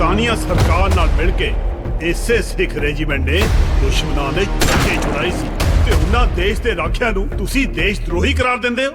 ਬਰਤਾਨੀਆ ਸਰਕਾਰ ਨਾਲ ਮਿਲ ਕੇ ਇਸੇ ਸਿੱਖ ਰੈਜੀਮੈਂਟ ਨੇ ਦੁਸ਼ਮਣਾਂ ਦੇ ਚੱਕੇ ਛੁਡਾਈ ਸੀ। ਤੇ ਉਹਨਾਂ ਦੇਸ਼ ਦੇ ਰਾਖਿਆਂ ਨੂੰ ਤੁਸੀਂ ਦੇਸ਼ ਦਰੋਹੀ ਕਰਾਰ ਦਿੰਦੇ ਹੋ?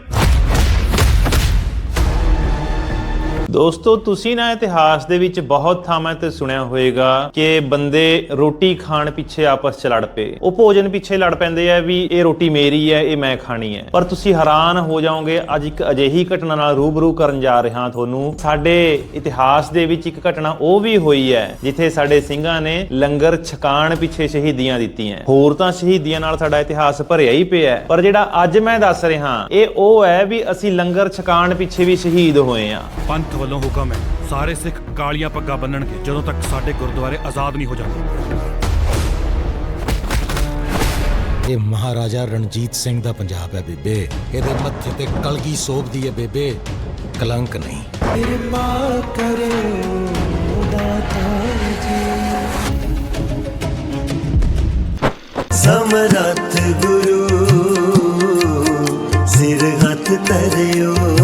ਦੋਸਤੋ, ਤੁਸੀਂ ਨਾ ਇਤਿਹਾਸ ਦੇ ਵਿੱਚ ਬਹੁਤ ਥਾਵਾਂ ਤੇ ਸੁਣਿਆ ਹੋਵੇਗਾ ਕਿ ਬੰਦੇ ਰੋਟੀ ਖਾਣ ਪਿੱਛੇ ਆਪਸ ਚ ਲੜ ਪਏ। ਉਹ ਭੋਜਨ ਪਿੱਛੇ ਲੜ ਪੈਂਦੇ ਆ ਵੀ ਇਹ ਰੋਟੀ ਮੇਰੀ ਹੈ, ਇਹ ਮੈਂ ਖਾਣੀ ਹੈ। ਪਰ ਤੁਸੀਂ ਹੈਰਾਨ ਹੋ ਜਾਓਗੇ, ਅੱਜ ਇੱਕ ਅਜਿਹੀ ਘਟਨਾ ਨਾਲ ਰੂਬਰੂ ਕਰਨ ਜਾ ਰਿਹਾ ਤੁਹਾਨੂੰ। ਸਾਡੇ ਇਤਿਹਾਸ ਦੇ ਵਿੱਚ ਇੱਕ ਘਟਨਾ ਉਹ ਵੀ ਹੋਈ ਹੈ, ਜਿੱਥੇ ਸਾਡੇ ਸਿੰਘਾਂ ਨੇ ਲੰਗਰ ਛਕਾਣ ਪਿੱਛੇ ਸ਼ਹੀਦੀਆਂ ਦਿੱਤੀਆਂ। ਹੋਰ ਤਾਂ ਸ਼ਹੀਦੀਆਂ ਨਾਲ ਸਾਡਾ ਇਤਿਹਾਸ ਭਰਿਆ ਹੀ ਪਿਆ ਪਰ ਜਿਹੜਾ ਅੱਜ ਮੈਂ ਦੱਸ ਰਿਹਾ, ਇਹ ਉਹ ਹੈ ਵੀ ਅਸੀਂ ਲੰਗਰ ਛਕਾਣ ਪਿੱਛੇ ਵੀ ਸ਼ਹੀਦ ਹੋਏ ਆ ਪੰਥ ਵੱਲੋਂ ਹੁਕਮ ਹੈ। ਸਾਰੇ ਸਿੱਖ ਕਾਲੀਆਂ ਪੱਗਾਂ ਬੰਨਣਗੇ ਜਦੋਂ ਤੱਕ ਸਾਡੇ ਗੁਰਦੁਆਰੇ ਆਜ਼ਾਦ ਨਹੀਂ ਹੋ ਜਾਂਦੇ। ਇਹ ਮਹਾਰਾਜਾ ਰਣਜੀਤ ਸਿੰਘ ਦਾ ਪੰਜਾਬ ਹੈ ਬੇਬੇ। ਇਹਦੇ ਮੱਥੇ ਤੇ ਕਲਗੀ ਸੋਭਦੀ ਹੈ ਬੇਬੇ। ਕਲੰਕ ਨਹੀਂ। ਕਿਰਪਾ ਕਰਿਓ ਦਾਤਾ ਜੀ। ਸਮਰੱਥ ਗੁਰੂ ਸਿਰ ਹੱਥ ਧਰਿਓ।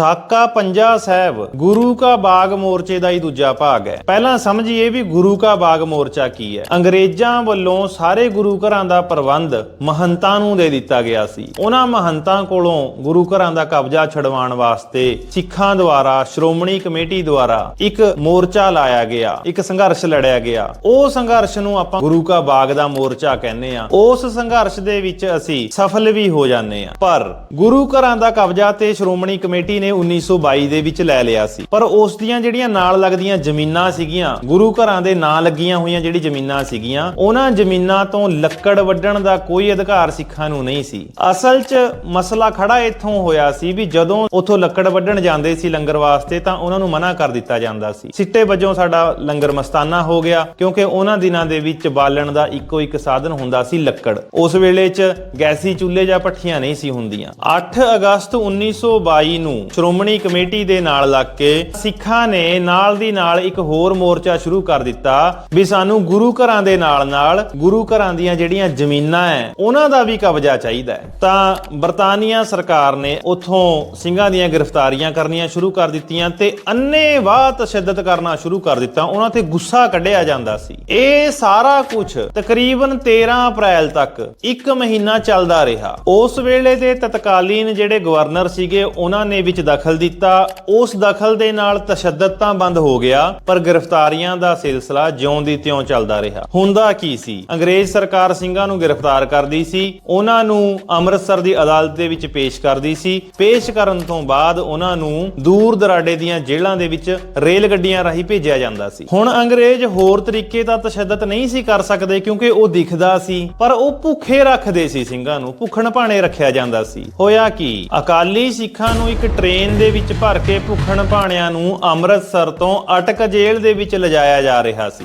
ਸਾਕਾ ਪੰਜਾ ਸਾਹਿਬ, ਗੁਰੂ ਕਾ ਬਾਗ ਮੋਰਚੇ ਦਾ ਹੀ ਦੂਜਾ ਭਾਗ ਹੈ। ਪਹਿਲਾਂ ਸਮਝੀਏ ਵੀ ਗੁਰੂ ਕਾ ਬਾਗ ਮੋਰਚਾ ਕੀ ਹੈ। ਅੰਗਰੇਜ਼ਾਂ ਵੱਲੋਂ ਸਾਰੇ ਗੁਰੂ ਘਰਾਂ ਦਾ ਪ੍ਰਬੰਧ ਮਹੰਤਾਂ ਨੂੰ ਦੇ ਦਿੱਤਾ ਗਿਆ ਸੀ। ਉਹਨਾਂ ਮਹੰਤਾਂ ਕੋਲੋਂ ਗੁਰੂ ਘਰਾਂ ਦਾ ਕਬਜ਼ਾ ਛਡਵਾਉਣ ਵਾਸਤੇ ਸਿੱਖਾਂ ਦੁਆਰਾ, ਸ਼੍ਰੋਮਣੀ ਕਮੇਟੀ ਦੁਆਰਾ ਇੱਕ ਮੋਰਚਾ ਲਾਇਆ ਗਿਆ, ਇੱਕ ਸੰਘਰਸ਼ ਲੜਿਆ ਗਿਆ। ਉਹ ਸੰਘਰਸ਼ ਨੂੰ ਆਪਾਂ ਗੁਰੂ ਕਾ ਬਾਗ ਦਾ ਮੋਰਚਾ ਕਹਿੰਦੇ ਆ ਉਸ ਸੰਘਰਸ਼ ਦੇ ਵਿੱਚ ਅਸੀਂ ਸਫਲ ਵੀ ਹੋ ਜਾਂਦੇ ਆ ਪਰ ਗੁਰੂ ਘਰਾਂ ਦਾ ਕਬਜ਼ਾ ਤੇ ਸ਼੍ਰੋਮਣੀ ਕਮੇਟੀ ਨੇ 1922 ਦੇ ਵਿੱਚ ਲੈ ਲਿਆ ਸੀ। ਪਰ ਉਸ ਦੀਆਂ ਜਿਹੜੀਆਂ ਨਾਲ ਲੱਗਦੀਆਂ ਜ਼ਮੀਨਾਂ ਸੀਗੀਆਂ, ਗੁਰੂ ਘਰਾਂ ਦੇ ਨਾਂ ਲੱਗੀਆਂ ਹੋਈਆਂ ਜਿਹੜੀ ਜ਼ਮੀਨਾਂ ਸੀਗੀਆਂ, ਉਹਨਾਂ ਜ਼ਮੀਨਾਂ ਤੋਂ ਲੱਕੜ ਵੱਢਣ ਦਾ ਕੋਈ ਅਧਿਕਾਰ ਸਿੱਖਾਂ ਨੂੰ ਨਹੀਂ ਸੀ। ਅਸਲ 'ਚ ਮਸਲਾ ਖੜਾ ਇੱਥੋਂ ਹੋਇਆ ਸੀ ਵੀ ਜਦੋਂ ਉੱਥੋਂ ਲੱਕੜ ਵੱਢਣ ਜਾਂਦੇ ਸੀ ਲੰਗਰ ਵਾਸਤੇ, ਤਾਂ ਉਹਨਾਂ ਨੂੰ ਮਨਾ ਕਰ ਦਿੱਤਾ ਜਾਂਦਾ ਸੀ। ਸਿੱਟੇ ਵਜੋਂ ਸਾਡਾ ਲੰਗਰ ਮਸਤਾਨਾ ਹੋ ਗਿਆ, ਕਿਉਂਕਿ ਉਹਨਾਂ ਦਿਨਾਂ ਦੇ ਵਿੱਚ ਬਾਲਣ ਦਾ ਇੱਕੋ ਇੱਕ ਸਾਧਨ ਹੁੰਦਾ ਸੀ ਲੱਕੜ। ਉਸ ਵੇਲੇ 'ਚ ਗੈਸੀ ਚੁੱਲ੍ਹੇ ਜਾਂ ਭੱਠੀਆਂ ਨਹੀਂ ਸੀ ਹੁੰਦੀਆਂ। 8 ਅਗਸਤ 1922 ਨੂੰ ਸ਼੍ਰੋਮਣੀ ਕਮੇਟੀ ਦੇ ਨਾਲ ਲੱਗ ਕੇ ਸਿੱਖਾਂ ਨੇ ਨਾਲ ਦੀ ਨਾਲ ਇੱਕ ਹੋਰ ਮੋਰਚਾ ਸ਼ੁਰੂ ਕਰ ਦਿੱਤਾ ਵੀ ਸਾਨੂੰ ਗੁਰੂ ਘਰਾਂ ਦੇ ਨਾਲ ਨਾਲ ਗੁਰੂ ਘਰਾਂ ਦੀਆਂ ਜਿਹੜੀਆਂ ਜ਼ਮੀਨਾਂ ਹੈ ਉਹਨਾਂ ਦਾ ਵੀ ਕਬਜ਼ਾ ਚਾਹੀਦਾ ਹੈ ਤਾਂ ਬਰਤਾਨੀਆ ਸਰਕਾਰ ਨੇ ਉਥੋਂ ਸਿੰਘਾਂ ਦੀਆਂ ਗ੍ਰਿਫਤਾਰੀਆਂ ਕਰਨੀਆਂ ਸ਼ੁਰੂ ਕਰ ਦਿੱਤੀਆਂ ਤੇ ਅੰਨੇਵਾਹ ਤਸ਼ੱਦਦ ਕਰਨਾ ਸ਼ੁਰੂ ਕਰ ਦਿੱਤਾ, ਉਹਨਾਂ ਤੇ ਗੁੱਸਾ ਕੱਢਿਆ ਜਾਂਦਾ ਸੀ। ਇਹ ਸਾਰਾ ਕੁਝ ਤਕਰੀਬਨ 13 ਅਪ੍ਰੈਲ ਤੱਕ ਇੱਕ ਮਹੀਨਾ ਚੱਲਦਾ ਰਿਹਾ। ਉਸ ਵੇਲੇ ਦੇ ਤਤਕਾਲੀਨ ਜਿਹੜੇ ਗਵਰਨਰ ਸੀਗੇ, ਉਹਨਾਂ ਨੇ ਵਿੱਚ ਦਖਲ ਦਿੱਤਾ। ਉਸ ਦਖਲ ਦੇ ਨਾਲ ਤਸ਼ੱਦਦ ਤਾਂ ਬੰਦ ਹੋ ਗਿਆ, ਪਰ ਗ੍ਰਿਫਤਾਰੀਆਂ ਦਾ ਸਿਲਸਿਲਾ ਜਿਉਂ ਦੀ ਤਿਉਂ ਚੱਲਦਾ ਰਿਹਾ। ਹੁੰਦਾ ਕੀ ਸੀ? ਅੰਗਰੇਜ਼ ਸਰਕਾਰ ਸਿੰਘਾਂ ਨੂੰ ਗ੍ਰਿਫਤਾਰ ਕਰਦੀ ਸੀ, ਉਹਨਾਂ ਨੂੰ ਅੰਮ੍ਰਿਤਸਰ ਦੀ ਅਦਾਲਤ ਦੇ ਵਿੱਚ ਪੇਸ਼ ਕਰਦੀ ਸੀ। ਪੇਸ਼ ਕਰਨ ਤੋਂ ਬਾਅਦ ਉਹਨਾਂ ਨੂੰ ਦੂਰ ਦਰਾਡੇ ਦੀਆਂ ਜੇਲ੍ਹਾਂ ਦੇ ਵਿੱਚ ਰੇਲ ਗੱਡੀਆਂ ਰਾਹੀਂ ਭੇਜਿਆ ਜਾਂਦਾ ਸੀ। ਹੁਣ ਅੰਗਰੇਜ਼ ਹੋਰ ਤਰੀਕੇ ਦਾ ਤਸ਼ੱਦਦ ਨਹੀਂ ਸੀ ਕਰ ਸਕਦੇ ਕਿਉਂਕਿ ਉਹ ਦਿਖਦਾ ਸੀ, ਪਰ ਉਹ ਭੁੱਖੇ ਰੱਖਦੇ ਸੀ ਸਿੰਘਾਂ ਨੂੰ, ਭੁੱਖਣ ਭਾਣੇ ਰੱਖਿਆ ਜਾਂਦਾ ਸੀ। ਹੋਇਆ ਕੀ? ਅਕਾਲੀ ਸਿੱਖਾਂ ਨੂੰ ਇੱਕ ਟ੍ਰੇਨ ਦੇ ਵਿੱਚ ਭਰ ਕੇ ਭੁੱਖਣ ਭਾਣਿਆਂ ਨੂੰ ਅੰਮ੍ਰਿਤਸਰ ਤੋਂ ਅਟਕ ਜੇਲ੍ਹ ਦੇ ਵਿੱਚ ਲਿਜਾਇਆ ਜਾ ਰਿਹਾ ਸੀ।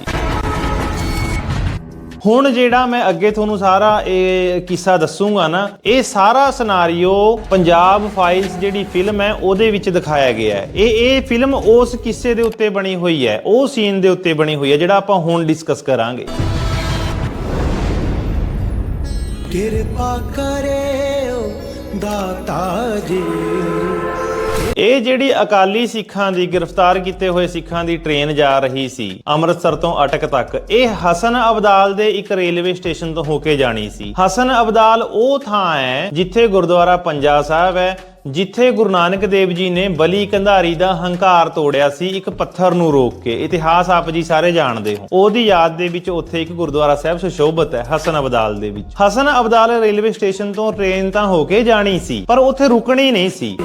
ਹੁਣ ਜਿਹੜਾ ਮੈਂ ਅੱਗੇ ਤੁਹਾਨੂੰ ਸਾਰਾ ਇਹ ਕਿੱਸਾ ਦੱਸੂਗਾ ਨਾ, ਇਹ ਸਾਰਾ ਸਿਨਾਰੀਓ ਪੰਜਾਬ ਫਾਈਲਸ ਜਿਹੜੀ ਫਿਲਮ ਹੈ, ਉਹਦੇ ਵਿੱਚ ਦਿਖਾਇਆ ਗਿਆ ਹੈ। ਇਹ ਇਹ ਫਿਲਮ ਉਸ ਕਿੱਸੇ ਦੇ ਉੱਤੇ ਬਣੀ ਹੋਈ ਹੈ, ਉਹ ਸੀਨ ਦੇ ਉੱਤੇ ਬਣੀ ਹੋਈ ਹੈ, ਜਿਹੜਾ ਆਪਾਂ ਹੁਣ ਡਿਸਕਸ ਕਰਾਂਗੇ। ਕਿਰਪਾ ਕਰਿਓ ਦਾਤਾ ਜੀ। ਇਹ ਜਿਹੜੀ ਅਕਾਲੀ ਸਿੱਖਾਂ ਦੀ ਗ੍ਰਿਫਤਾਰ ਕੀਤੇ ਹੋਏ ਸਿੱਖਾਂ ਦੀ ਟ੍ਰੇਨ ਜਾ ਰਹੀ ਸੀ, ਅੰਮ੍ਰਿਤਸਰ ਤੋਂ ਅਟਕ ਤੱਕ, ਇਹ ਹਸਨ ਅਬਦਾਲ ਦੇ ਇੱਕ ਰੇਲਵੇ ਸਟੇਸ਼ਨ ਤੋਂ ਹੋ ਕੇ ਜਾਣੀ ਸੀ। ਹਸਨ ਅਬਦਾਲ ਉਹ ਥਾਂ ਹੈ ਜਿੱਥੇ ਗੁਰਦੁਆਰਾ ਪੰਜਾ ਸਾਹਿਬ ਹੈ, ਜਿੱਥੇ ਗੁਰੂ ਨਾਨਕ ਦੇਵ ਜੀ ਨੇ ਬਲੀ ਕੰਧਾਰੀ ਦਾ ਹੰਕਾਰ ਤੋੜਿਆ ਸੀ, ਇੱਕ ਪੱਥਰ ਨੂੰ ਰੋਕ ਕੇ। ਇਤਿਹਾਸ ਆਪ ਜੀ ਸਾਰੇ ਜਾਣਦੇ ਹੋ। ਉਹਦੀ ਯਾਦ ਦੇ ਵਿੱਚ ਉੱਥੇ ਇੱਕ ਗੁਰਦੁਆਰਾ ਸਾਹਿਬ ਸੁਸ਼ੋਭਿਤ ਹੈ, ਹਸਨ ਅਬਦਾਲ ਦੇ ਵਿੱਚ। ਹਸਨ ਅਬਦਾਲ ਰੇਲਵੇ ਸਟੇਸ਼ਨ ਤੋਂ ਟ੍ਰੇਨ ਤਾਂ ਹੋ ਕੇ ਜਾਣੀ ਸੀ, ਪਰ ਉੱਥੇ ਰੁਕਣੀ ਨਹੀਂ ਸੀ।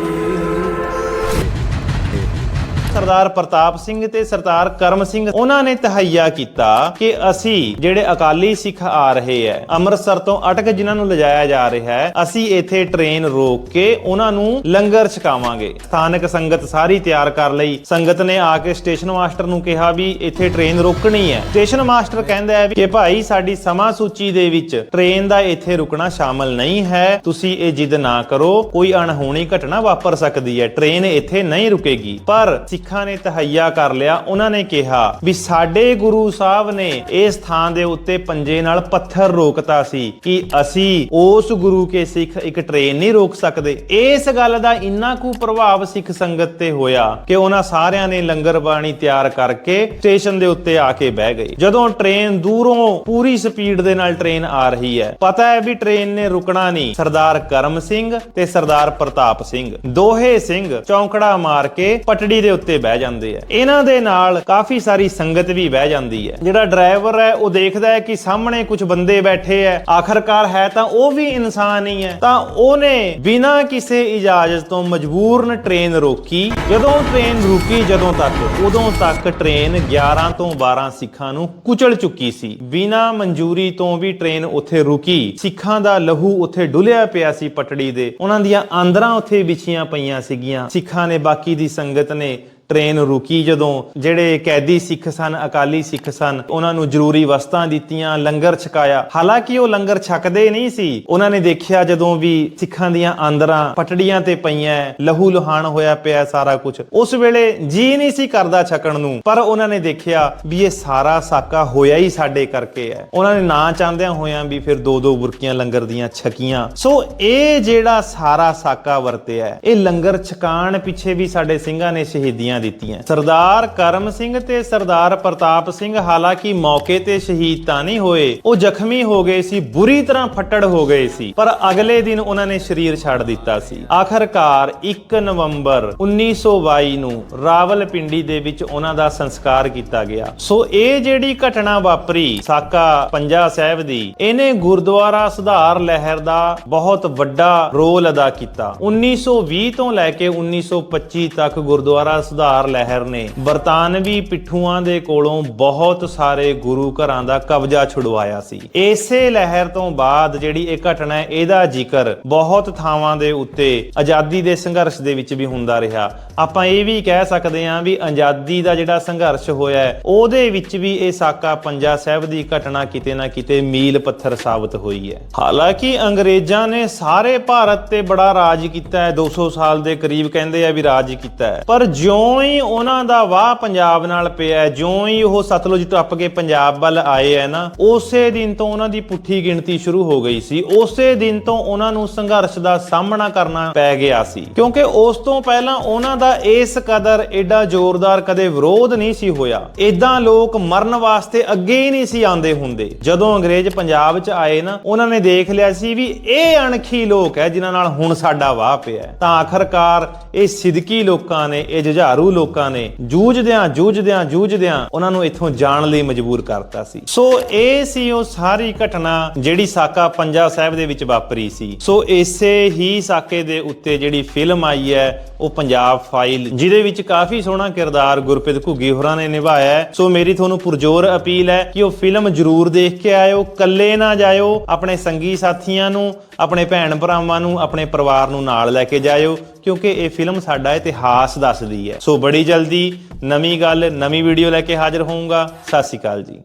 ਸਰਦਾਰ ਪ੍ਰਤਾਪ ਸਿੰਘ ਤੇ ਸਰਦਾਰ ਕਰਮ ਸਿੰਘ ਉਹਨਾਂ ਨੇ ਤਹਈਆ ਕੀਤਾ ਕਿ ਅਸੀਂ ਜਿਹੜੇ ਅਕਾਲੀ ਸਿੱਖ ਆ ਰਹੇ ਹੈ ਅੰਮ੍ਰਿਤਸਰ ਤੋਂ ਅਟਕ ਜਿਨ੍ਹਾਂ ਨੂੰ ਲਿਜਾਇਆ ਜਾ ਰਿਹਾ ਹੈ ਅਸੀਂ ਇੱਥੇ ਟ੍ਰੇਨ ਰੋਕ ਕੇ ਉਹਨਾਂ ਨੂੰ ਲੰਗਰ ਛਕਾਵਾਂਗੇ। ਸਥਾਨਕ ਸੰਗਤ ਸਾਰੀ ਤਿਆਰ ਕਰ ਲਈ। ਸੰਗਤ ਨੇ ਆ ਕੇ ਸਟੇਸ਼ਨ ਮਾਸਟਰ ਨੂੰ ਕਿਹਾ ਵੀ ਇੱਥੇ ਟ੍ਰੇਨ ਰੁਕਣੀ ਹੈ ਸਟੇਸ਼ਨ ਮਾਸਟਰ ਕਹਿੰਦਾ ਹੈ ਕਿ ਭਾਈ ਸਾਡੀ ਸਮਾਂ ਸੂਚੀ ਦੇ ਵਿੱਚ ਟ੍ਰੇਨ ਦਾ ਇੱਥੇ ਰੁਕਣਾ ਸ਼ਾਮਲ ਨਹੀਂ ਹੈ। ਤੁਸੀਂ ਇਹ ਜਿੱਦ ਨਾ ਕਰੋ। ਕੋਈ ਅਣਹੋਣੀ ਘਟਨਾ ਵਾਪਰ ਸਕਦੀ ਹੈ ਟ੍ਰੇਨ ਇੱਥੇ ਨਹੀਂ ਰੁਕੇਗੀ। ਪਰ ਸਿੱਖਾਂ ਸਿੱਖਾਂ ਨੇ ਤਹਈਆ ਕਰ ਲਿਆ, ਉਹਨਾਂ ਨੇ ਕਿਹਾ ਵੀ ਸਾਡੇ ਗੁਰੂ ਸਾਹਿਬ ਨੇ ਇਸ ਥਾਂ ਦੇ ਉੱਤੇ ਪੰਜੇ ਨਾਲ ਪੱਥਰ ਰੋਕਤਾ ਸੀ ਕਿ ਅਸੀਂ ਉਸ ਗੁਰੂ ਕੇ ਸਿੱਖ ਇੱਕ ਟ੍ਰੇਨ ਨਹੀਂ ਰੋਕ ਸਕਦੇ। ਇਸ ਗੱਲ ਦਾ ਇੰਨਾ ਕੁ ਪ੍ਰਭਾਵ ਸਿੱਖ ਸੰਗਤ ਤੇ ਹੋਇਆ ਕਿ ਉਹਨਾਂ ਸਾਰਿਆਂ ਨੇ ਲੰਗਰ ਬਾਣੀ ਤਿਆਰ ਕਰਕੇ ਸਟੇਸ਼ਨ ਦੇ ਉੱਤੇ ਆ ਕੇ ਬਹਿ ਗਏ। ਜਦੋਂ ਟ੍ਰੇਨ ਦੂਰੋਂ ਪੂਰੀ ਸਪੀਡ ਦੇ ਨਾਲ ਟ੍ਰੇਨ ਆ ਰਹੀ ਹੈ, ਪਤਾ ਹੈ ਵੀ ਟ੍ਰੇਨ ਨੇ ਰੁਕਣਾ ਨਹੀਂ, ਸਰਦਾਰ ਕਰਮ ਸਿੰਘ ਤੇ ਸਰਦਾਰ ਪ੍ਰਤਾਪ ਸਿੰਘ। ਦੋਹੇ ਸਿੰਘ ਚੌਂਕੜਾ ਮਾਰ ਕੇ ਪਟੜੀ ਦੇ ਉੱਤੇ ਬਹਿ ਜਾਂਦੇ ਆ। ਇਹਨਾਂ ਦੇ ਨਾਲ ਕਾਫੀ ਸਾਰੀ ਸੰਗਤ ਵੀ ਬਹਿ ਜਾਂਦੀ ਹੈ। ਜਿਹੜਾ ਡਰਾਈਵਰ ਹੈ, ਉਹ ਦੇਖਦਾ ਹੈ ਕਿ ਸਾਹਮਣੇ ਕੁਝ ਬੰਦੇ ਬੈਠੇ ਐ ਆਖਰਕਾਰ ਹੈ ਤਾਂ ਉਹ ਵੀ ਇਨਸਾਨ ਹੀ ਹੈ। ਤਾਂ ਉਹਨੇ ਬਿਨਾਂ ਕਿਸੇ ਇਜਾਜ਼ਤ ਤੋਂ ਮਜਬੂਰਨ ਟ੍ਰੇਨ ਰੋਕੀ। ਜਦੋਂ ਟ੍ਰੇਨ ਰੁਕੀ, ਜਦੋਂ ਤੱਕ, ਉਦੋਂ ਤੱਕ ਟ੍ਰੇਨ 11 ਤੋਂ 12 ਸਿੱਖਾਂ ਨੂੰ ਕੁਚਲ ਚੁੱਕੀ ਸੀ। ਬਿਨਾਂ ਮਨਜ਼ੂਰੀ ਤੋਂ ਵੀ ਟ੍ਰੇਨ ਉੱਥੇ ਰੁਕੀ। ਸਿੱਖਾਂ ਦਾ ਲਹੂ ਉੱਥੇ ਡੁੱਲਿਆ ਪਿਆ ਸੀ ਪਟੜੀ ਦੇ। ਉਹਨਾਂ ਦੀਆਂ ਆਂਦਰਾਂ ਉੱਥੇ ਵਿਛੀਆਂ ਪਈਆਂ ਸੀਗੀਆਂ। ਸਿੱਖਾਂ ਨੇ ਬਾਕੀ ਦੀ ਸੰਗਤ ਨੇ ਟ੍ਰੇਨ ਰੁਕੀ ਜਦੋਂ ਜਿਹੜੇ ਕੈਦੀ ਸਿੱਖ ਸਨ, ਅਕਾਲੀ ਸਿੱਖ ਸਨ, ਉਹਨਾਂ ਨੂੰ ਜ਼ਰੂਰੀ ਵਸਤਾਂ ਦਿੱਤੀਆਂ, ਲੰਗਰ ਛਕਾਇਆ। ਹਾਲਾਂਕਿ ਉਹ ਲੰਗਰ ਛਕਦੇ ਨਹੀਂ ਸੀ। ਉਹਨਾਂ ਨੇ ਦੇਖਿਆ ਜਦੋਂ ਵੀ ਸਿੱਖਾਂ ਦੀਆਂ ਆਂਦਰਾਂ ਪਟੜੀਆਂ ਤੇ ਪਈਆਂ, ਲਹੂ ਲੁਹਾਨ ਹੋਇਆ ਪਿਆ ਸਾਰਾ ਕੁਝ। ਉਸ ਵੇਲੇ ਜੀ ਨਹੀਂ ਸੀ ਕਰਦਾ ਛਕਣ ਨੂੰ, ਪਰ ਉਹਨਾਂ ਨੇ ਦੇਖਿਆ ਵੀ ਇਹ ਸਾਰਾ ਸਾਕਾ ਹੋਇਆ ਹੀ ਸਾਡੇ ਕਰਕੇ ਹੈ। ਉਹਨਾਂ ਨੇ ਨਾ ਚਾਹੁੰਦਿਆਂ ਹੋਇਆਂ ਵੀ ਫਿਰ ਦੋ ਦੋ ਬੁਰਕੀਆਂ ਲੰਗਰ ਦੀਆਂ ਛਕੀਆਂ। ਸੋ ਇਹ ਜਿਹੜਾ ਸਾਰਾ ਸਾਕਾ ਵਰਤਿਆ, ਇਹ ਲੰਗਰ ਛਕਾਣ ਪਿੱਛੇ ਵੀ ਸਾਡੇ ਸਿੰਘਾਂ ਨੇ ਸ਼ਹੀਦੀਆਂ ਦਿੱਤੀਆਂ। ਸਰਦਾਰ ਕਰਮ ਸਿੰਘ ਤੇ ਸਰਦਾਰ ਪ੍ਰਤਾਪ ਸਿੰਘ ਹਾਲਾਂਕਿ ਮੌਕੇ ਤੇ ਸ਼ਹੀਦ ਤਾਂ ਨਹੀਂ ਹੋਏ, ਉਹ ਜ਼ਖਮੀ ਹੋ ਗਏ ਸੀ, ਬੁਰੀ ਤਰ੍ਹਾਂ ਫੱਟੜ ਹੋ ਗਏ ਸੀ। ਪਰ ਅਗਲੇ ਦਿਨ ਉਹਨਾਂ ਨੇ ਸਰੀਰ ਛੱਡ ਦਿੱਤਾ ਸੀ। ਆਖਰਕਾਰ 1 ਨਵੰਬਰ 1922 ਨੂੰ ਰਾਵਲਪਿੰਡੀ ਦੇ ਵਿੱਚ ਉਹਨਾਂ ਦਾ ਸੰਸਕਾਰ ਕੀਤਾ ਗਿਆ। ਸੋ ਇਹ ਜਿਹੜੀ ਘਟਨਾ ਵਾਪਰੀ ਸਾਕਾ ਪੰਜਾ ਸਾਹਿਬ ਦੀ, ਇਹਨੇ ਗੁਰਦੁਆਰਾ ਸੁਧਾਰ ਲਹਿਰ ਦਾ ਬਹੁਤ ਵੱਡਾ ਰੋਲ ਅਦਾ ਕੀਤਾ। 1920 ਤੋਂ ਲੈ ਕੇ 1925 ਤੱਕ ਗੁਰਦੁਆਰਾ ਸੁਧਾਰ ਲਹਿਰ ਨੇ ਬਰਤਾਨਵੀ ਪਿੱਠੂਆਂ ਦੇ ਕੋਲੋਂ ਬਹੁਤ ਸਾਰੇ ਗੁਰੂ ਘਰਾਂ ਦਾ ਕਬਜ਼ਾ ਛੁਡਵਾਇਆ ਸੀ। ਇਸੇ ਲਹਿਰ ਤੋਂ ਬਾਅਦ ਜਿਹੜੀ ਇਹ ਘਟਨਾ ਹੈ, ਇਹਦਾ ਜ਼ਿਕਰ ਬਹੁਤ ਥਾਵਾਂ ਦੇ ਉੱਤੇ ਆਜ਼ਾਦੀ ਦੇ ਸੰਘਰਸ਼ ਦੇ ਵਿੱਚ ਵੀ ਹੁੰਦਾ ਰਿਹਾ। ਆਪਾਂ ਇਹ ਵੀ ਕਹਿ ਸਕਦੇ ਹਾਂ ਵੀ ਆਜ਼ਾਦੀ ਦਾ ਜਿਹੜਾ ਸੰਘਰਸ਼ ਹੋਇਆ ਹੈ, ਉਹਦੇ ਵਿੱਚ ਵੀ ਇਹ ਸਾਕਾ ਪੰਜਾ ਸਾਹਿਬ ਦੀ ਘਟਨਾ ਕਿਤੇ ਨਾ ਕਿਤੇ ਮੀਲ ਪੱਥਰ ਸਾਬਤ ਹੋਈ ਹੈ। ਹਾਲਾਂਕਿ ਅੰਗਰੇਜ਼ਾਂ ਨੇ ਸਾਰੇ ਭਾਰਤ ਤੇ ਬੜਾ ਰਾਜ ਕੀਤਾ ਹੈ 200 ਸਾਲ ਦੇ ਕਰੀਬ ਕਹਿੰਦੇ ਆ ਵੀ ਰਾਜ ਕੀਤਾ ਹੈ। ਪਰ ਜਿਉਂ ਹੀ ਉਹਨਾਂ ਦਾ ਵਾਹ ਪੰਜਾਬ ਨਾਲ ਪਿਆ ਜਿਉਂ ਹੀ ਉਹ ਸਤਲੁਜ ਟੱਪ ਕੇ ਪੰਜਾਬ ਵੱਲ ਆਏ ਹੈ ਨਾ, ਉਸੇ ਦਿਨ ਤੋਂ ਉਹਨਾਂ ਦੀ ਪੁੱਠੀ ਗਿਣਤੀ ਸ਼ੁਰੂ ਹੋ ਗਈ ਸੀ। ਉਸੇ ਦਿਨ ਤੋਂ ਉਹਨਾਂ ਨੂੰ ਸੰਘਰਸ਼ ਦਾ ਸਾਹਮਣਾ ਕਰਨਾ ਪੈ ਗਿਆ ਸੀ। ਕਿਉਂਕਿ ਉਸ ਤੋਂ ਪਹਿਲਾਂ ਉਹਨਾਂ ਦਾ ਇਸ ਕਦਰ ਐਡਾ ਜ਼ੋਰਦਾਰ ਕਦੇ ਵਿਰੋਧ ਨਹੀਂ ਸੀ ਹੋਇਆ। ਇਦਾਂ ਲੋਕ ਮਰਨ ਵਾਸਤੇ ਅੱਗੇ ਹੀ ਨਹੀਂ ਸੀ ਆਉਂਦੇ ਹੁੰਦੇ। ਜਦੋਂ ਅੰਗਰੇਜ਼ ਪੰਜਾਬ 'ਚ ਆਏ ਨਾ, ਉਹਨਾਂ ਨੇ ਦੇਖ ਲਿਆ ਸੀ ਵੀ ਇਹ ਅਣਖੀ ਲੋਕ ਹੈ ਜਿਨ੍ਹਾਂ ਨਾਲ ਹੁਣ ਸਾਡਾ ਵਾਹ ਪਿਆ ਤਾਂ ਆਖਰਕਾਰ ਇਹ ਸਿਦਕੀ ਲੋਕਾਂ ਨੇ, ਇਹ ਜੁਝਾਰੂ ਲੋਕਾਂ ਨੇ ਜੂਝਦਿਆਂ ਜੂਝਦਿਆਂ ਜੂਝਦਿਆਂ ਉਹਨਾਂ ਨੂੰ ਇੱਥੋਂ ਜਾਣ ਲਈ ਮਜਬੂਰ ਕਰਤਾ ਸੀ। ਸੋ ਇਹ ਸੀ ਉਹ ਸਾਰੀ ਘਟਨਾ ਜਿਹੜੀ ਸਾਕਾ ਪੰਜਾ ਸਾਹਿਬ ਦੇ ਵਿੱਚ ਵਾਪਰੀ ਸੀ। ਸੋ ਇਸੇ ਹੀ ਸਾਕੇ ਦੇ ਉੱਤੇ ਜਿਹੜੀ ਫਿਲਮ ਆਈ ਹੈ, ਉਹ ਪੰਜਾਬ ਫਾਈਲ, ਜਿਹਦੇ ਵਿੱਚ ਕਾਫੀ ਸੋਹਣਾ ਕਿਰਦਾਰ ਗੁਰਪ੍ਰੀਤ ਘੁੱਗੀ ਹੋਰਾਂ ਨੇ ਨਿਭਾਇਆ ਹੈ। ਸੋ ਮੇਰੀ ਤੁਹਾਨੂੰ ਪੁਰਜੋਰ ਅਪੀਲ ਹੈ ਕਿ ਉਹ ਫਿਲਮ ਜ਼ਰੂਰ ਦੇਖ ਕੇ ਆਇਓ ਕੱਲੇ ਨਾ ਜਾਇਓ, ਆਪਣੇ ਸੰਗੀ ਸਾਥੀਆਂ ਨੂੰ, ਆਪਣੇ ਭੈਣ ਭਰਾਵਾਂ ਨੂੰ, ਆਪਣੇ ਪਰਿਵਾਰ ਨੂੰ ਨਾਲ ਲੈ ਕੇ ਜਾਇਓ। ਕਿਉਂਕਿ ਇਹ ਫਿਲਮ ਸਾਡਾ ਇਤਿਹਾਸ ਦੱਸਦੀ ਹੈ। ਸੋ ਬੜੀ ਜਲਦੀ ਨਵੀਂ ਗੱਲ, ਨਵੀਂ ਵੀਡੀਓ ਲੈ ਕੇ ਹਾਜ਼ਰ ਹੋਊਂਗਾ। ਸਤਿ ਸ਼੍ਰੀ ਅਕਾਲ ਜੀ।